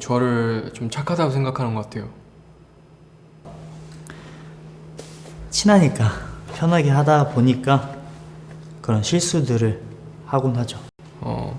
저를 좀 착하다고 생각하는 것 같아요. 친하니까 편하게 하다 보니까 그런 실수들을 하곤 하죠. 어.